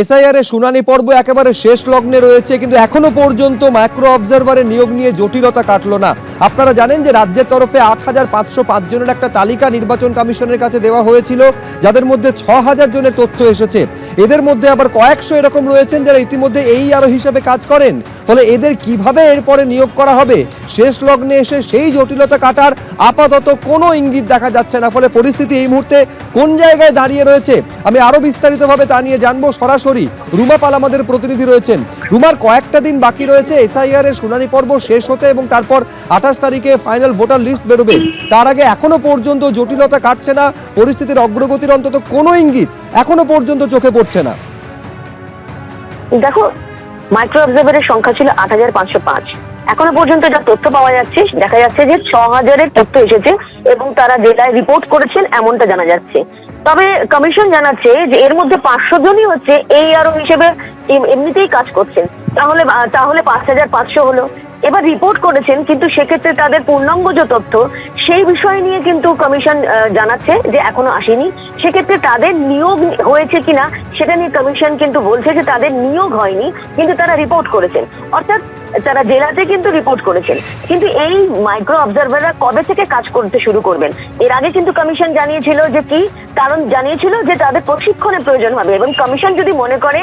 SIR এর শুনানি পর্ব একেবারে শেষ লগ্নে রয়েছে, কিন্তু এখনও পর্যন্ত মাইক্রো অবজারভারের নিয়োগ নিয়ে জটিলতা কাটল না। আপনারা জানেন যে রাজ্যের তরফে আট হাজার পাঁচশো পাঁচ জনের একটা তালিকা নির্বাচন কমিশনের কাছে দেওয়া হয়েছিল, যাদের মধ্যে ছ হাজার জনের তথ্য এসেছে। এদের মধ্যে আবার কয়েকশো এরকম রয়েছেন যারা ইতিমধ্যে এই আরও হিসাবে কাজ করেন। ফলে এদের কীভাবে এরপরে নিয়োগ করা হবে, শেষ লগ্নে এসে সেই জটিলতা কাটার আপাতত কোনো ইঙ্গিত দেখা যাচ্ছে না। ফলে পরিস্থিতি এই মুহূর্তে কোন জায়গায় দাঁড়িয়ে রয়েছে, আমি আরও বিস্তারিতভাবে তা নিয়ে জানব সরাসরি। রুমা পাল আমাদের প্রতিনিধি রয়েছেন। রুমার কয়েকটা দিন বাকি রয়েছে, এসআইআর এর শুনানি পর্ব শেষ হতে এবং তারপর আঠাশ তারিখে ফাইনাল ভোটার লিস্ট বেরোবে। তার আগে এখনও পর্যন্ত জটিলতা কাটছে না, পরিস্থিতির অগ্রগতির অন্তত কোনো ইঙ্গিত এখনও পর্যন্ত চোখে পড়ছে না। দেখো মাইক্রো অবজারভারের সংখ্যা ছিল আট হাজার পাঁচশো পাঁচ। এখনও পর্যন্ত যা তথ্য পাওয়া যাচ্ছে, দেখা যাচ্ছে যে ছ হাজারের তথ্য এসেছে এবং তারা জেলায় রিপোর্ট করেছেন, এমনটা জানা যাচ্ছে। তবে কমিশন জানাচ্ছে যে এর মধ্যে পাঁচশো জনই হচ্ছে এই আরও হিসেবে এমনিতেই কাজ করছেন। তাহলে তাহলে পাঁচ হাজার পাঁচশো হলো। এবার রিপোর্ট করেছেন, কিন্তু সেক্ষেত্রে তাদের পূর্ণাঙ্গ যে তথ্য সেই বিষয় নিয়ে কিন্তু কমিশন জানাচ্ছে যে এখনও আসেনি। সেক্ষেত্রে তাদের নিয়োগ হয়েছে কিনা সেটা নিয়ে কমিশন কিন্তু বলছে যে তাদের নিয়োগ হয়নি, কিন্তু তারা রিপোর্ট করেছেন। অর্থাৎ তারা জেলাতে কিন্তু রিপোর্ট করেছেন। কিন্তু এই মাইক্রো অবজারভাররা কবে থেকে কাজ করতে শুরু করবেন? এর আগে কিন্তু কমিশন জানিয়েছিল যে কি? কারণ জানিয়েছিল যে তাদের প্রশিক্ষণের প্রয়োজন হবে এবং কমিশন যদি মনে করে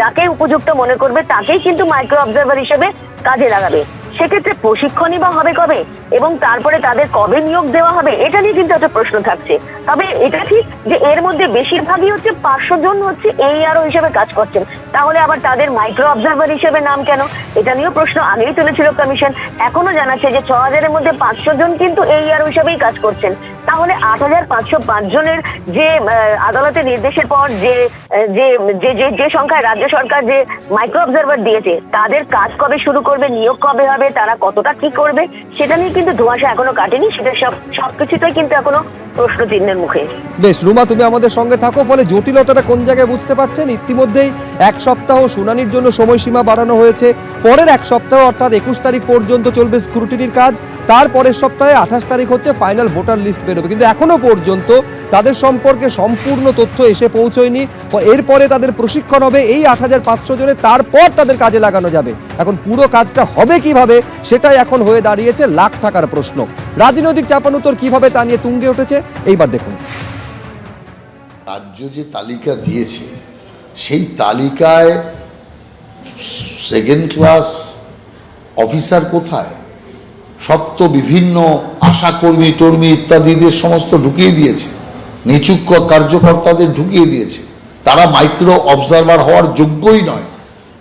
যাকে উপযুক্ত মনে করবে, তাকেই কিন্তু মাইক্রো অবজারভার হিসেবে কাজে লাগাবে। সেক্ষেত্রে প্রশিক্ষণই বা হবে কবে? এবং তারপরে তাদের কবে নিয়োগ দেওয়া হবে? এটা নিয়ে কিন্তু একটা প্রশ্ন থাকছে। তবে এটা ঠিক যে এর মধ্যে বেশিরভাগই হচ্ছে পাঁচশো জন হচ্ছে এই আরও হিসেবে কাজ করছেন। তাহলে আবার তাদের মাইক্রো অবজারভার হিসেবে নাম কেন? এটা নিয়েও প্রশ্ন আগেই তুলেছিল কমিশন এখনও জানাচ্ছে যে ছ হাজারের মধ্যে পাঁচশো জন কিন্তু এই আরও হিসেবেই কাজ করছেন। তাহলে আট হাজার পাঁচশো পাঁচ জনের যে আদালতের নির্দেশের পর যে যে যে সংখ্যায় রাজ্য সরকার যে মাইক্রো অবজারভার দিয়েছে, তাদের কাজ কবে শুরু করবে, নিয়োগ কবে হবে, তারা কতটা কি করবে, সেটা নিয়ে কিন্তু ধোঁয়াশা এখনও কাটেনি, সেটা সব সবকিছুটাই কিন্তু এখনও প্রশ্ন চিহ্নের মুখে। বেশ, রুমা, তুমি আমাদের সঙ্গে থাকো, ফলে জটিলতাটা কোন জায়গায় বুঝতে পারছেন? ইতিমধ্যেই এক সপ্তাহ শুনানির জন্য সময়সীমা বাড়ানো হয়েছে। পরের এক সপ্তাহ অর্থাৎ একুশ তারিখ পর্যন্ত চলবে স্ক্রুটিনির কাজ। তার পরের সপ্তাহে আঠাশ তারিখ হচ্ছে ফাইনাল ভোটার লিস্ট বেরোবে। কিন্তু এখনও পর্যন্ত তাদের সম্পর্কে সম্পূর্ণ তথ্য এসে পৌঁছয়নি। এরপরে তাদের প্রশিক্ষণ হবে এই আট হাজার পাঁচশো জনের। তারপর তাদের কাজে লাগানো যাবে। এখন পুরো কাজটা হবে কীভাবে সেটাই এখন হয়ে দাঁড়িয়েছে লাখ টাকার প্রশ্ন। রাজনৈতিক চাপানুতর কীভাবে তা নিয়ে তুঙ্গে উঠেছে, এইবার দেখুন। রাজ্য যে তালিকা দিয়েছে সেই তালিকায় সেকেন্ড ক্লাস অফিসার কোথায়? সব তো বিভিন্ন আশাকর্মী, টর্মী ইত্যাদিদের সমস্ত ঢুকিয়ে দিয়েছে। নিচু ক- কার্যকর্তাদের ঢুকিয়ে দিয়েছে। তারা মাইক্রো অবজারভার হওয়ার যোগ্যই নয়।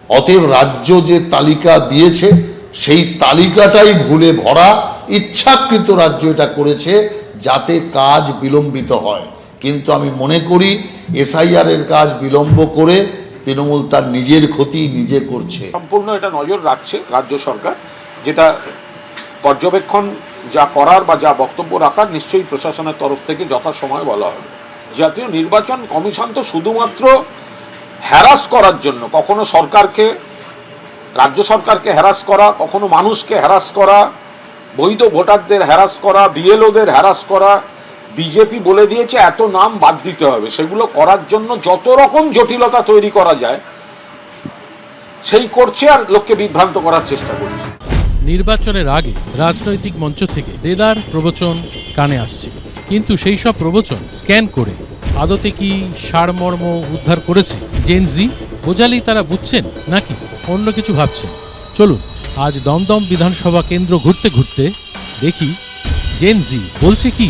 অতএব রাজ্য যে তালিকা দিয়েছে, সেই তালিকাটাই ভুলে ভরা ইচ্ছাকৃত রাজ্য এটা করেছে যাতে কাজ বিলম্বিত হয়। কিন্তু আমি মনে করি এসআইআর এর কাজ বিলম্ব করে তৃণমূল তার নিজের ক্ষতি নিজে করছে। সম্পূর্ণ এটা নজর রাখছে রাজ্য সরকার। যেটা পর্যবেক্ষণ যা করার বা যা বক্তব্য রাখার নিশ্চয়ই প্রশাসনের তরফ থেকে যথাসময়ে বলা হবে। জাতীয় নির্বাচন কমিশন তো শুধুমাত্র হ্যারাস করার জন্য, কখনো সরকারকে, রাজ্য সরকারকে হ্যারাস করা, কখনো মানুষকে হ্যারাস করা, বৈধ ভোটারদের হ্যারাস করা বিএলওদের হ্যারাস করা বিজেপি বলে দিয়েছে, এত নাম বাদ দিতে হবে। সেগুলো করার জন্য যত রকম জটিলতা তৈরি করা যায়, সেই করছে আর লোককে বিভ্রান্ত করার চেষ্টা করছে। নির্বাচনের আগে রাজনৈতিক মঞ্চ থেকে দেদার প্রবচন কানে আসছে। কিন্তু সেই সব প্রবচন স্ক্যান করে আদতে কি সারমর্ম উদ্ধার করেছে জেনজি বোঝালেই তারা বুঝছেন নাকি অন্য কিছু ভাবছেন? চলুন, আজ দমদম বিধানসভা কেন্দ্র ঘুরতে ঘুরতে দেখি জেনজি বলছে কি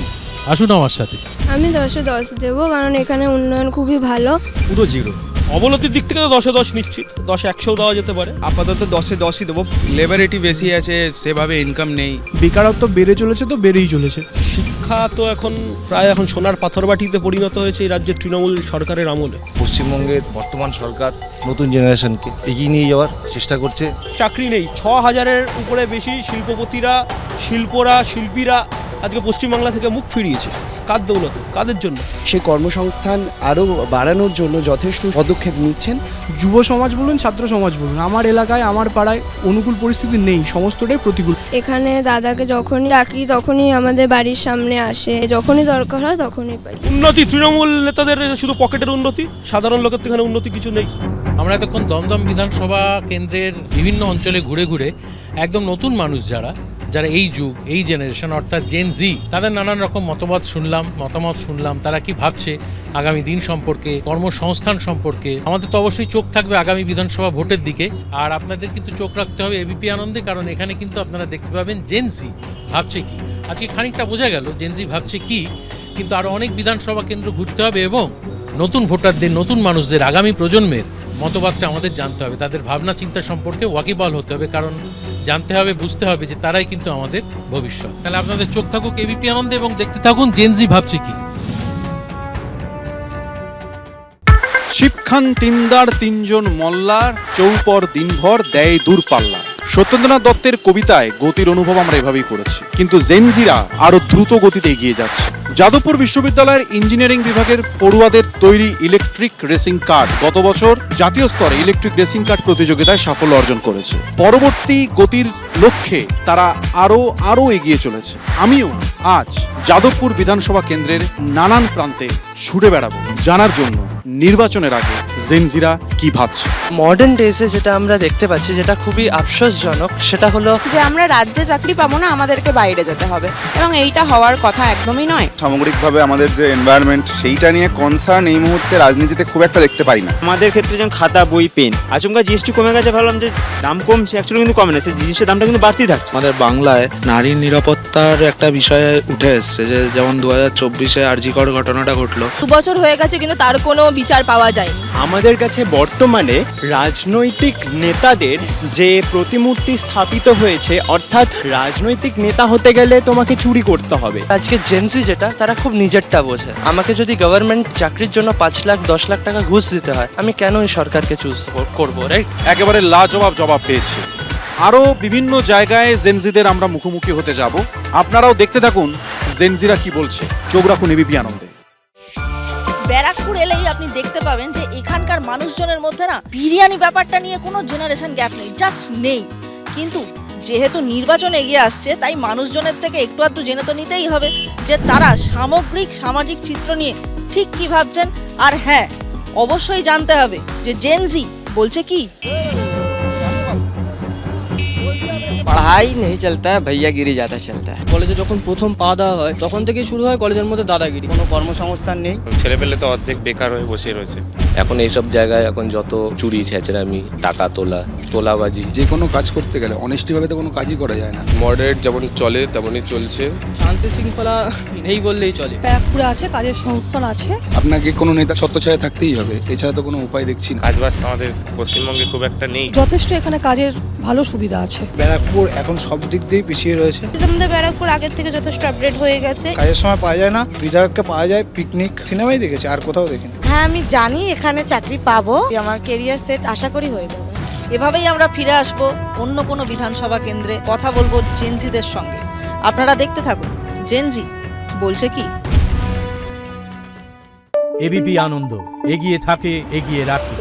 আসুন আমার সাথে। আমি দশে দশ দেবো কারণ এখানে উন্নয়ন খুবই ভালো। পুরো জিরো। অবনতির দিক থেকে তো দশে দশ নিশ্চিত দশ একশো দেওয়া যেতে পারে। আপাতত দশে দশই দেবো। লেবারেটি বেশি আছে সেভাবে ইনকাম নেই। বেকারত্ব বেড়ে চলেছে তো বেড়েই চলেছে। শিক্ষা তো এখন প্রায় এখন সোনার পাথরবাটিতে পরিণত হয়েছে এই রাজ্যের তৃণমূল সরকারের আমলে। পশ্চিমবঙ্গের বর্তমান সরকার নতুন জেনারেশনকে এগিয়ে নিয়ে যাওয়ার চেষ্টা করছে। চাকরি নেই ছ হাজারের উপরে বেশি শিল্পপতিরা শিল্পরা শিল্পীরা আজকে পশ্চিমবাংলা থেকে মুখ ফিরিয়েছে। কার দৌলত? কাদের জন্য? সেই কর্মসংস্থান আরও বাড়ানোর জন্য যথেষ্ট পদক্ষেপ নিচ্ছেন। যুব সমাজ বলুন ছাত্র সমাজ বলুন আমার এলাকায় আমার পাড়ায় অনুকূল পরিস্থিতি নেই সমস্তটাই প্রতিকূল। এখানে দাদাকে যখনই ডাকি তখনই আমাদের বাড়ির সামনে আসে। যখনই দরকার হয় তখনই পাই। উন্নতি তৃণমূল নেতাদের শুধু পকেটের উন্নতি? সাধারণ লোকের তো এখানে উন্নতি কিছু নেই। আমরা এতক্ষণ দমদম বিধানসভা কেন্দ্রের বিভিন্ন অঞ্চলে ঘুরে ঘুরে একদম নতুন মানুষ যারা যারা এই যুগ, এই জেনারেশন অর্থাৎ জেন জি তাদের নানান রকম মতবাদ শুনলাম, মতামত শুনলাম। তারা কি ভাবছে আগামী দিন সম্পর্কে, কর্মসংস্থান সম্পর্কে? আমাদের তো অবশ্যই চোখ থাকবে আগামী বিধানসভা ভোটের দিকে। আর আপনাদের কিন্তু চোখ রাখতে হবে এবিপি আনন্দে, কারণ এখানে কিন্তু আপনারা দেখতে পাবেন জেন জি ভাবছে কি। আজকে খানিকটা বোঝা গেল জেন জি ভাবছে কি, কিন্তু আরও অনেক বিধানসভা কেন্দ্র ঘুরতে হবে এবং নতুন ভোটারদের, নতুন মানুষদের, আগামী প্রজন্মের মতবাদটা আমাদের জানতে হবে। তাদের ভাবনা চিন্তা সম্পর্কে ওয়াকিবল হতে হবে, কারণ জানতে হবে, বুঝতে হবে যে তারাই কিন্তু আমাদের ভবিষ্যৎ। তাহলে আপনাদের চোখ থাকুক এবিপি আনন্দে, এবং দেখতে থাকুন জেনজি ভাবছে কি। শিবখান তিনদার তিনজন মল্লার, চৌপর দিনভর দেয় দূরপাল্লা সত্যেন্দ্রনাথ দত্তের কবিতায় গতির অনুভব আমরা এভাবেই করেছি। কিন্তু জেনজিরা আরও দ্রুত গতিতে এগিয়ে যাচ্ছে। যাদবপুর বিশ্ববিদ্যালয়ের ইঞ্জিনিয়ারিং বিভাগের পড়ুয়াদের তৈরি ইলেকট্রিক রেসিং কার গত বছর জাতীয় স্তরে ইলেকট্রিক রেসিং কার্ড প্রতিযোগিতায় সাফল্য অর্জন করেছে। পরবর্তী গতির লক্ষ্যে তারা আরও আরও এগিয়ে চলেছে। আমিও আজ যাদবপুর বিধানসভা কেন্দ্রের নানান প্রান্তে ছুটে বেড়াবো। জানার জন্য নির্বাচনের আগে জেনজিরা কি ভাবছে? মডার্ন ডেজে যেটা আমরা দেখতে পাচ্ছি যেটা খুবই আফসোসজনক সেটা হলো যে আমরা রাজ্যে চাকরি পাবো না আমাদেরকে বাইরে যেতে হবে। এবং এইটা হওয়ার কথা একদমই নয়। সামগ্রিকভাবে আমাদের যে এনভায়রনমেন্ট সেইটা নিয়ে কনসার্ন এই মুহূর্তে রাজনীতিতে খুব একটা দেখতে পাই না। আমাদের ক্ষেত্রে যেমন খাতা বই পেন আচমকা জিএসটি কমে গেছে ভাবলাম যে দাম কমছে অ্যাকচুয়ালি কিন্তু কমে না সে জিনিসের দামটা কিন্তু বাড়তেই থাকছে। আমাদের বাংলায় নারীর নিরাপত্তার একটা বিষয় উঠে এসছে যে যেমন দু হাজার চব্বিশে আরজিকর ঘটনাটা ঘটলো। দু বছর হয়ে গেছে কিন্তু তার কোনো বিচার পাওয়া যায়নি। আমাদের কাছে বর্তমানে রাজনৈতিক নেতাদের যে প্রতিমূর্তি স্থাপিত হয়েছে অর্থাৎ রাজনৈতিক নেতা হতে গেলে তোমাকে চুরি করতে হবে। আজকে জেন্সি যেটা তারা খুব নিজেরটা বোঝে। আমাকে যদি গভর্নমেন্ট চাকরির জন্য পাঁচ লাখ দশ লাখ টাকা ঘুষ দিতে হয় আমি কেন এই সরকারকে চুজ করব রাইট একেবারে লাজবাব জবাব পেয়েছে। আরও বিভিন্ন জায়গায় জেনজিদের আমরা মুখোমুখি হতে যাব। আপনারাও দেখতে থাকুন জেনজিরা কি বলছে। চোখ রাখুন এবিপি আনন্দে। ব্যারাকপুর এলেই আপনি দেখতে পাবেন যে এখানকার মানুষজনের মধ্যে না বিরিয়ানি ব্যাপারটা নিয়ে কোনো জেনারেশন গ্যাপ নেই জাস্ট নেই। কিন্তু যেহেতু নির্বাচন এগিয়ে আসছে, তাই মানুষজনের থেকে একটু আধটু জেনে তো নিতেই হবে যে তারা সামগ্রিক, সামাজিক চিত্র নিয়ে ঠিক কি ভাবছেন। আর হ্যাঁ অবশ্যই জানতে হবে যে জেনজি বলছে কি। পড়াই নেই চলতে ভাইয়া গিরি যাতা চলতে কলেজে যখন প্রথম পা দেওয়া হয় তখন থেকে শুরু হয় কলেজের মধ্যে দাদাগিরি। কোনো কর্মসংস্থান নেই। ছেলে পেলে তো অর্ধেক বেকার হয়ে বসে রয়েছে। এখন এইসব জায়গায় এখন যত চুরি ছেঁচড়ামি টাকা তোলা তোলাবাজি। যে কোনো কাজ করতে গেলে অনেস্টি ভাবে তো কোনো কাজই করা যায় না। মডারেট যেমন চলে তেমনই চলছে। শান্তি শৃঙ্খলা নেই বললেই চলে। পুরো আছে কাজের সংস্থান আছে। আপনাকে কোনো নেতা সত্য ছত্রছায়া থাকতেই হবে এছাড়া তো কোনো উপায় দেখছি না। কাজ বাজ আমাদের পশ্চিমবঙ্গে খুব একটা নেই। যথেষ্ট এখানে কাজের ভালো সুবিধা আছে। ব্যারাকপুর এখন সব দিক দিয়েই পিছিয়ে রয়েছে। আমাদের ব্যারাকপুর আগের থেকে যথেষ্ট আপডেট হয়ে গেছে। কাজের সময় পাওয়া যায় না বিধায়ককে পাওয়া যায় পিকনিক সিনেমাই দেখেছি আর কোথাও দেখিনি। হ্যাঁ আমি জানি এখানে চাকরি পাবো। আমার কেরিয়ার সেট আশা করি হয়ে যাবে। এভাবেই আমরা ফিরে আসব অন্য কোনো বিধানসভা কেন্দ্রে। কথা বলব জেনজিদের সঙ্গে। আপনারা দেখতে থাকুন। জেনজি বলছে কি? এবিপি আনন্দ। এগিয়ে থাকে এগিয়ে রাখে।